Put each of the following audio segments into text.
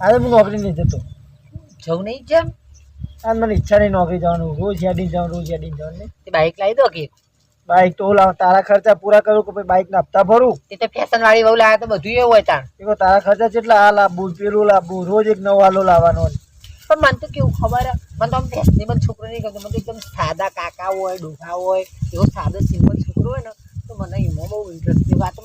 આજે હું નોકરી નહીં જતો. જવું નહીં જેમ આ મને ઈચ્છા નહીં નોકરી જવાનું. રોજ હેડીને જવાનું રોજ હેડીને જવાનું. ને તે બાઇક લાવી દો કે? બાઇક તો ઓલા તારા ખર્ચા પૂરા કરું કે પછી બાઈકના હપ્તા ભરું? તે તો ફેશન વાળી બહુ લાવે તો બધું એવું હોય તાણ. એ તારા ખર્ચા કેટલા આ લાવવું પેલું લાવવું રોજ એક નવો આલો લાવવાનો પણ મને તો કેવું ખબર મને તો આમ ફેશનેબલ છોકરો નહીં ગમતો. મને તો એકદમ સાદા કાકા હોય ડોહા હોય એવો સાદો સિમ્પલ છોકરો હોય ને તો મને એમાં બહુ ઇન્ટરેસ્ટ છે. આ તો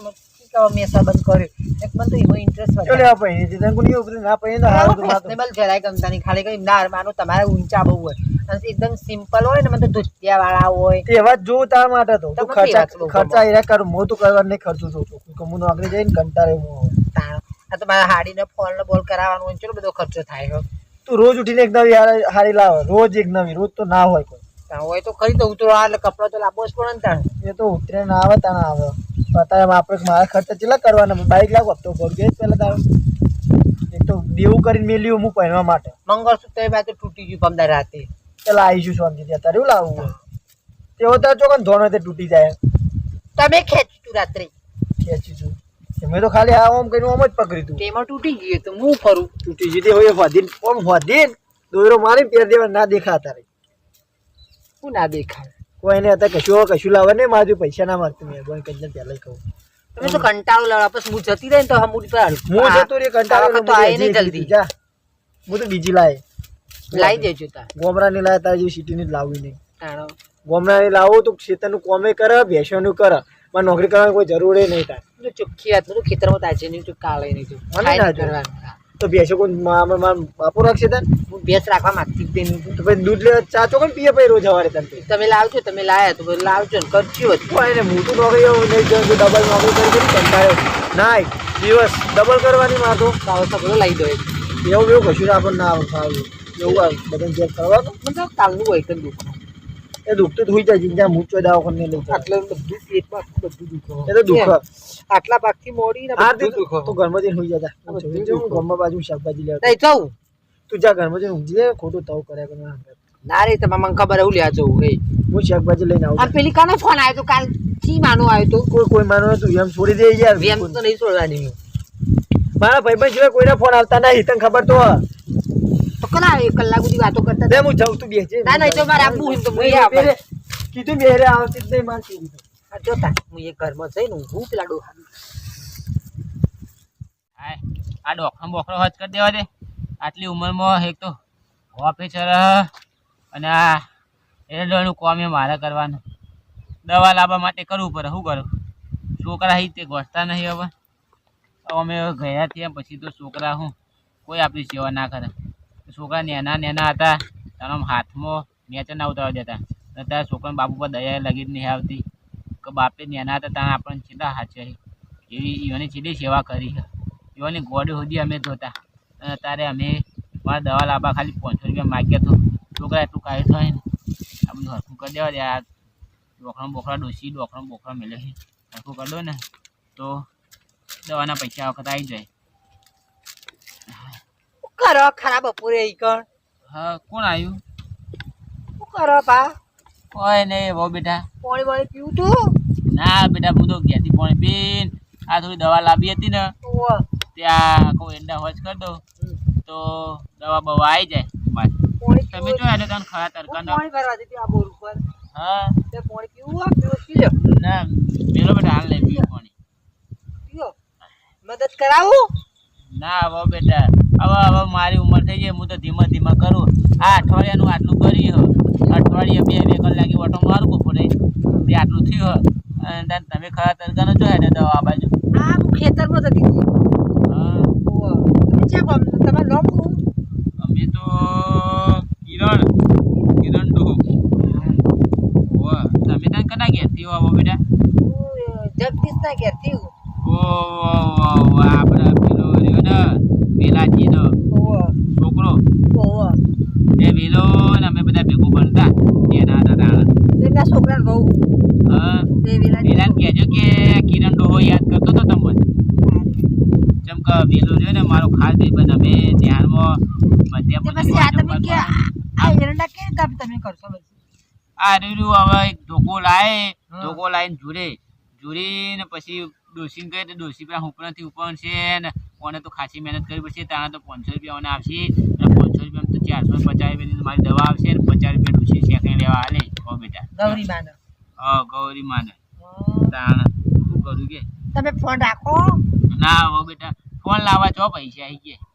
કહેવા મેં સંબંધ કર્યો. એક તો એમાં ઇન્ટરેસ્ટ ચાલો લેવા પૈણી છે તને કોઈ ઉભરી ના પૈણી તો હારું તો માથું. ફેશનેબલ જરાય ગમતા ખાલી કઈ ના માનો તમારે ઊંચા બહુ હોય. અને એકદમ સિમ્પલ હોય ને મને તો ધોતિયા વાળા હોય. તે એવા જ જોઉં માટે તો. તું ખર્ચા ખર્ચા એરા કરું તો કરવા નહીં ખર્ચું છું. કે હું નોકરી જઈને કંટાળે હું આ તો મારા હાડીને ફોન ને બોલ કરાવવાનું હોય ચલો બધો ખર્ચો થાય તું રોજ ઉઠીને એક નવી હારી- લાવે. રોજ એક નવી રોજ તો ના હોય કોઈ. હોય તો ખરી તો ઉતરો. એટલે કપડા તો લાવવો જ પડે ને તાણ એ તો ઉતરે ના આવે તાના આવે. અત્યારે આપણે મારા ખર્ચા કેટલા કરવાના? બાઈક લાવો હપ્તો ભરું પહેલાં તારો. એક તો દેવું કરીને મેલ્યું હું પહેરવા માટે. મંગળસૂત્ર એ બાજુ તૂટી ગયું પમદાર રાતે. પેલા આવીશું શાંતિથી અત્યારે એવું લાવવું તેઓ તો ચોકન ધોનો તે તૂટી જાય. તમે ખેંચ્યું તું રાત્રે. ખેંચીશું મેં તો ખાલી આ ઓમ ઓમ જ પકડી તું. તેમાં તૂટી ગયું તો હું ફરું. તૂટી જતી હોય વધીને ઓમ વધીને દોરો મારી પેર દેવા ના દેખા તારે શું ના દેખાય. કોઈને અત્યારે કશું કશું લાવે ને મારું પૈસા ના માગતું મેં. કોઈ કઈ પહેલાં કહું. તમે તો કંટાળો લાવો પછી હું જતી રહી તો હમુડી પર હું જતો રે કંટાળો તો આય નહીં જલ્દી. જા. હું તો બીજી લાય. લાવી દેજો તાર. ગોમરાની લાય તારી જેવી સિટીની જ લાવવી નહીં. તાણો. ગોમરાની લાવો તો ખેતરનું કોમે કરે ભેંસોનું કરે. મારે નોકરી કરવાની કોઈ જરૂર નહીં તાર. ચોખ્ખી વાત ખેતરમાં તાજે નહીં તું કાલે નહીં તું મને ના કરવાનું. તો ભેંસો કોઈ બાપુ રાખશે તને? હું ભેંસ રાખવા માંગતી હતી તો પછી દૂધ લેવા ચા ચોકન પીએ પછી રોજ સવારે તને તમે લાવજો તમે લાયા તો લાવજો ને કરજો કોઈ ને હું તો નોકરી નહીં જાઉં ડબલ નોકરી કરી કરી કંટાળ્યો નાય દિવસ ડબલ કરવાની માં તો. બધું લાવી દો એવું એવું કશું આપણને ના આવે એવું બધાને ચેક કરવાનું મતલબ કાલનું હોય કંઈ દુઃખ. એ દુખતું હોઈ જાય જીંજા મૂચો દવાખાને લઈ જાય. આટલે બધું પેટમાં બધું દુઃખ એ તો દુઃખ. આટલા ભાગથી મોડી ને બધું દુઃખ તું ઘરમાં જઈને હોઈ જતા હું. ઘરમાં બાજુ શાકભાજી લેવા. નહીં જાઉં. તું જા ઘરમાં જઈને ઊંઘી લે ખોટું તાવ કર્યા કરે. ના રે તમે મને ખબર એવું લેવા જવું રે. હું શાકભાજી લઈને આવું. આ પેલી કાનો ફોન આવ્યો તો કાલ કી માનો આવ્યો તો? કોઈ કોઈ માનો તું એમ છોડી દે યાર. એમ તો નહીં છોડવાની. મારા ભાઈબંધ સિવાય કોઈના ફોન આવતા નહીં તને ખબર તો કલા એક કલાક સુધી વાતો કરતા બે હું જાઉં તું ના મારે આપવું હોય તો હું આપે કીધું બેરે આવતી નહીં માનતી આ જોતા હું એ ઘરમાં જઈને ઊંઘું પેલા ડોહા આ ડોખરો બોખરો હજ કરી દેવા દે. આટલી ઉંમરમાં એક તો ઓફિસર અને આ એરડોનું કોમ એ મારે કરવાનું. દવા લાવવા માટે કરવું પડે શું કરું? છોકરા હી તે ગોઠતા નહીં હવે. અમે ગયા ત્યાં પછી તો છોકરા હું કોઈ આપણી સેવા ના કરે. છોકરા નેના નેના હતા. તારા આમ હાથમાં નેચર ના ઉતારવા દેતા. અત્યારે છોકરાને બાપુ પર દયા લગી નહીં આવતી. કે બાપે નેના હતા ત્યાં આપણને છેલ્લા હાચે એવી ઈઓની છેલ્લી સેવા કરી ઈઓની ગોડી સુધી અમે ધોતા અને અત્યારે અમે મારા દવા લાવવા ખાલી પાંચસો રૂપિયા માગ્યા તો. છોકરા એટલું કાઢી થાય ને. આ બધું હરખું કરી દેવા દે. આ ડોકરા બોકરા ડોસી ડોકરા બોકરા મેલે છે. હરખું કરી દો ને. તો દવાના પૈસા વખત આવી જાય. કરો ખરાબ બપોરે ઈ કણ? હા કોણ આવ્યું શું કરો બા? કોઈ નહીં બહુ બેટા. પાણી વાણી પીવું તું? ના બેટા હું તો ઘેરથી પાણી પીન. આ થોડી દવા લાવી હતી ને. ત્યાં કોઈ એંડા હોજ કરી દો તો દવા બવા આવી જાય. મારી તમે જો એને તને ખરા તરકા પાણી ભરવા દીધી આ બોર ઉપર. હા. તે પાણી પીવું આ પીવું પી લે ના મેલો બેટા હાલ લે પીવું પાણી. પીઓ મદદ કરાવું? ના વો બેટા. હવે હવે મારી ઉંમર થઈ ગઈ હું તો ધીમે ધીમે કરું. આ અઠવાડિયાનું આટલું કરી હો. અઠવાડિયે બે બે કલાકે ઓટો મારું બપોરે તે આટલું થયું હો. અને તમે ખરા તડકાનો જો ને દવા આ બાજુ? આ હું ખેતરમાં જતી હતી. હા. તમે છે? તમારું નામ શું? અમે તો કિરણ. કિરણ ડોહ. તમે ત્યાં કના ઘેરથી આવો બેટા? ઘેરથી હું. ઓ આપણે પેલો રહ્યો ને પેલાજીનો ઓવે. છોકરો ઓવે. એ વેલો ને અમે બધા ભેગું ભણતા એના હતા તાણ તેમના છોકરાને બહુ વેલા કહેજો કે કિરણ ડોહો યાદ કરતો હતો તમને જેમ કે વેલો રહ્યો ને મારો ખાસ ભાઈબંધ અમે ધ્યાનમાં મધ્યમ આ રહ્યું હવે એક ધોકો લાય ધોકો લાઈને જુરે જુરીને પછી ડોશીને કહે તો ડોશી પાસે ઉપરથી ઉપર છે ને કોને તો ખાસી મહેનત કરવી પડશે તાણે તો પાંચસો રૂપિયા આવશે ચારસો પચાસ રૂપિયા મારી દવા આવશે ને પચાસ રૂપિયા ડોશી સેકન્ડ લેવા હાલે. કહો બેટા. ગૌરી માને. હા ગૌરી માને. તાણ. શું કરું કે? તમે ફોન રાખો. ના હો બેટા. ફોન લાવવા છો પૈસા આવી ગયા.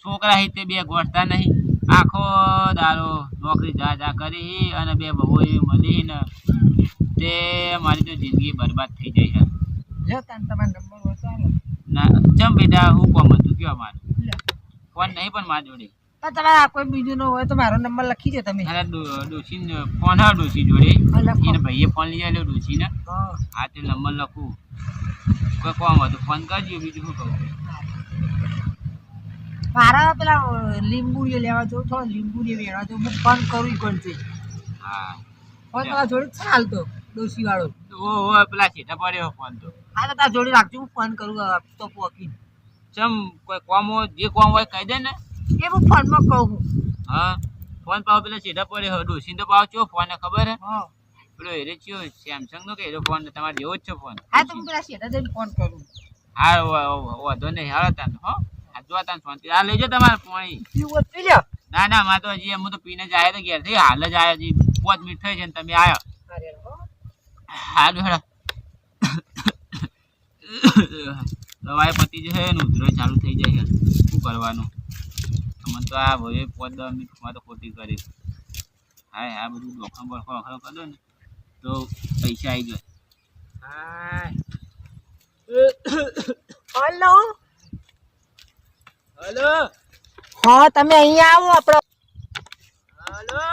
છોકરા હિતે બે ગોઠતા નહીં. આખો દારો નોકરી જા જા કરી અને બે બહુ મળી ને તે મારી તો જિંદગી બરબાદ થઈ જાય છે. ના ચમ બેટા હું કોમ હતું કયો મારું? ફોન નહીં પણ મારી જોડે. તમારે કોઈ બીજું ન હોય તો મારો નંબર લખી દો તમે. ડોસી ફોન હા ડોસી જોડે. હા. એને ભાઈએ ફોન લઈ આવ્યો ડોસીને હા. આ તે નંબર લખું. કોઈ કોમ હતું ફોન કરજો બીજું શું કહું? મારા પેલા લીંબુ એ લેવા જવું થોડો એ લેવા જવું. હું ફોન કરું કરજે હા. ફોન તમારા જોડે છે હાલ તો ડોસી વાળો ઓ ઓ પેલા છેટા પડ્યો ફોન તો. હા તો તારા જોડે રાખજો હું ફોન કરું તો પોકી ચમ કોઈ કોમ હોય જે કોમ હોય કહી દે ને. એ હું ફોનમાં કહું હા? ફોન પાવ પેલા છેટા પડે ડોસી તો પાવ છો ફોન ખબર હે? પેલો એ ચિયો સેમસંગ નો કે એરો ફોન તમારે જેવો જ છે ફોન. હા તો હું પેલા સીધા જઈને ફોન કરું. હા વાંધો નહીં હાલો તાન હો. આ જોવા તાન ફોન. આ લેજો તમારે પાણી. પીવું પી લ્યો. ના ના મારે તો હજી હું તો પીને જ આવ્યો તો ઘેરથી. હાલ જ આવ્યો હજી પાંચ મિનિટ થઈ છે ને તમે આવ્યો અરે હો. દવાઈ પતી જશે ને ઉધરો ચાલુ થઈ જાય શું કરવાનું? મને તો આ હવે પાંચ દસ મિનિટમાં તો ખોટી કરી હા આ બધું ડોખા બખો અખરો કરો ને તો પૈસા આવી જાય. Hello hello? હલો? હા તમે અહીંયા આવો આપણો હલો?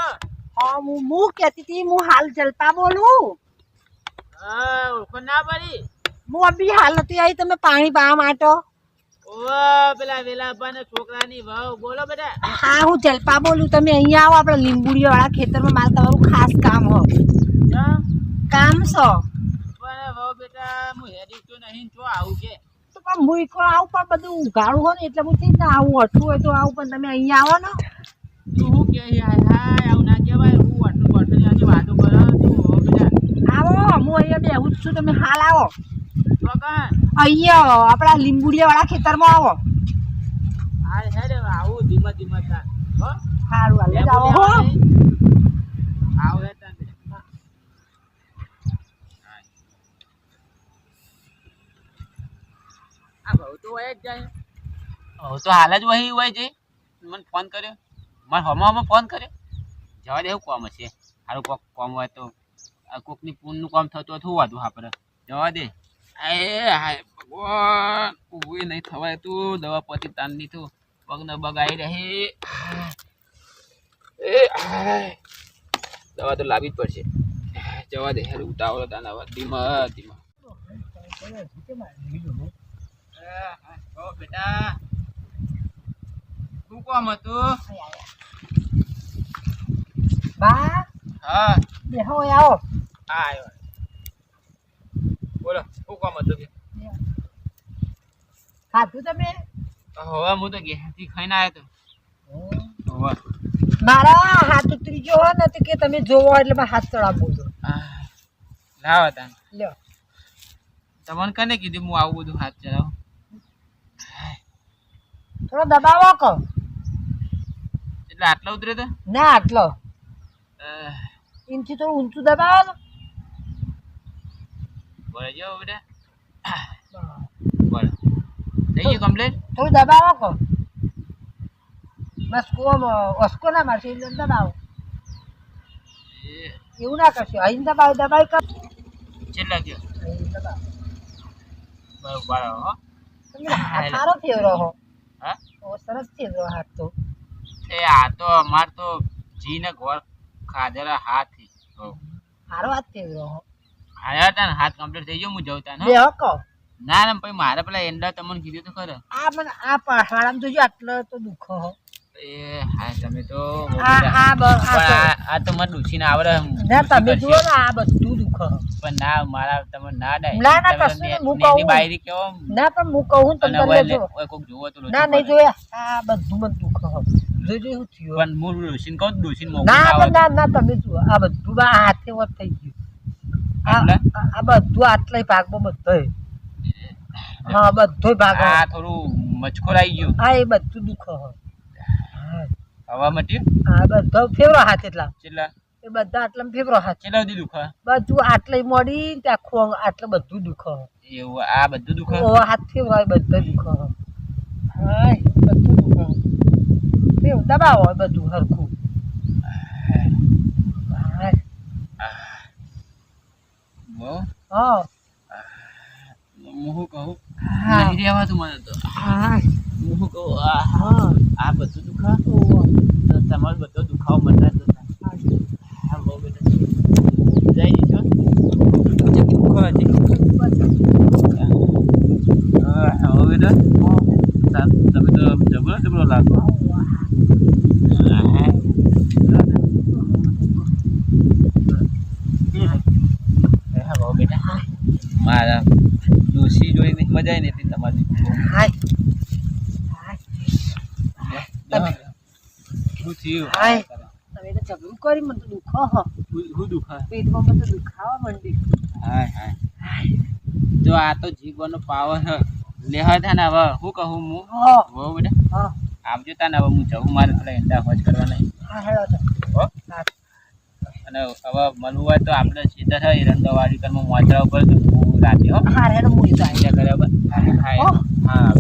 હા હું હું કહેતી હતી હું હાલ જલતા બોલું. હા ઓળખો ના પડી? હું અભી હાલ નથી આવી તમે પાણી પાવા માટે. હા હું જલપા બોલું. તમે અહીંયા આવો આપણે લીંબુડી વાળા ખેતરમાં મારે તમારું ખાસ કામ હો. કામ છો પણ હું જો આવું પણ હું આવું પણ બધું ઉઘાડું હોય ને એટલે હું થઈ આવું અઠું હોય તો આવું પણ તમે અહીંયા આવો ને. તું હું કે આવું ના કહેવાય હું વર્ષની આજે વાતો કરો આવો હું અહીંયા બેહું જ છું તમે હાલ આવો. અહીંયા આપણા લીંબુડિયા વાળા ખેતરમાં આવો. હાય હેડે આવું ધીમે ધીમે તા હો? સારું હાલ આવો હો? આવો હે. તાન આ ભાવ તો હોય જ જાય. હવે તો હાલ જ વહી હોય છે. મને ફોન કર્યો. મને હમણાં ફોન કર્યો. જવા દે એવું કોમ હશે. સારું કોક કોમ હોય તો. આ કોકની પૂનનું કોમ થતું હતું વાતું આપણે જવા દે. એ હાય ભગવાન. ઊભી નહીં થવાય તું દવા પતિ તાન દીધું પગને બગાઈ રહી. એ દવા તો લાવી જ પડશે. જવા દે. હેરું ઉતાવળો તાન હવે. ધીમા ધીમા. બેટા. શું કોમ હતું? બા. હા. આવો. શું કામ હતું કે. ખાધું તમે? હવે હું તો ઘેરથી ખાઈને આવ્યો તો. હવે. મારા હાથ ઉતરી ગયો હોય ને તો કે તમે જોવો એટલે મેં હાથ ચડાવો છો લાવો તાન લ્યો. તમને કને કીધું હું આવું બધું હાથ ચલાવું થોડો દબાવો કહો. એટલે આટલો ઉતરે તો? ના આટલો. એનથી થોડું ઊંચું દબાવો બોલે જાઓ બેટા બોલો થઈ ગયું કમ્પ્લેટ થોડું દબાવો કહો મસ્કો ઓસ્કો ના મારશે એટલે દબાવો એવું ના કરશો અહીં દબાવ દબાઈ કર કેટલા ગયો બરોબર હો સારો ફેરવો હો હા સરસ ફેરવો હાથ તો એ આ તો અમાર તો જીને ઘોર ખાધેલા હાથ સારો હાથ ફેરવો હો આયા તા ને હાથ કમ્પ્લીટ થઈ ગયો હું જઉં તા બે હકો ના ના પછી મારે પેલા એંડા તમને કીધું તો ખરે. આ મને આ પહાડામાં જોજો આટલો તો દુઃખ હો. એ હા તમે તો આ આ આ તો- મને ડૂસીને આવડે ના તમે જુઓ ને આ બધું દુઃખ પણ ના મારા તમે ના ડાય. ના, ના, કશું હું કહું. બાયરી કેવો? ના પણ હું કહું તમને લેજો કોક જોવો તો ના નહીં જોયા. આ બધું મને દુઃખ જોજો હું થયો પણ હું ડોસીને કહું ડોસીને મોકલી ના ના ના તમે જુઓ. આ બધું આ હાથે વત થઈ ગયું. આ બધું આટલા ભાગમાં બધો. હા બધોય ભાગ. આ થોડું મચકોર આવી ગયું. હા એ બધું દુઃખ હવા મટ્યું આ બધો ફેવરો હાથ એટલા. કેટલા? એ બધા આટલા ફેવરો હાથ. કેટલા સુધી દુખે? બધું આટલે મોડી તે આખું આટલે બધું દુઃખ. એવું આ બધું દુખે? ઓ હાથ ફેવરો હોય બધા દુઃખ. હાય બધું દુઃખ. ફેવ દબાવ હોય બધું હરખું. હાય બહુ હા. હું શું કહું? હા. નહીં રહેવાતું મને તો. હા. હું શું કહું? આ હા. આ બધું દુખે તો તમારો બધો દુખાવો મટા તો હા. બહુ બેટા. જઈ છો? દુખો હજી હા હવે બેટા. તમે તો જબરો જબરો લાગો હા બહુ બેટા મારા ડોસી નહીં મજા આવી નથી તમારી. હાય. શું થયું? તમે તો કરી મને તો દુઃખ હો. હું દુખા? પેટમાં મને તો દુખાવા માંડી હાય હાય. જો આ તો જીવવાનો પાવર હ. લેહર ને હવે. હું કહું હું? હા. બેટા. હા. આવજો તા ને હવે હું જવું મારે થોડા ઈંડા હોજ નહીં હા હેડો તો. હો. હા. અને હવે મળવું હોય તો આપણે સીધા થાય રંગાવાડી કરમાં મોતરા ઉપર રાતે હો. હા હેડો હું જાય બસ. હા હા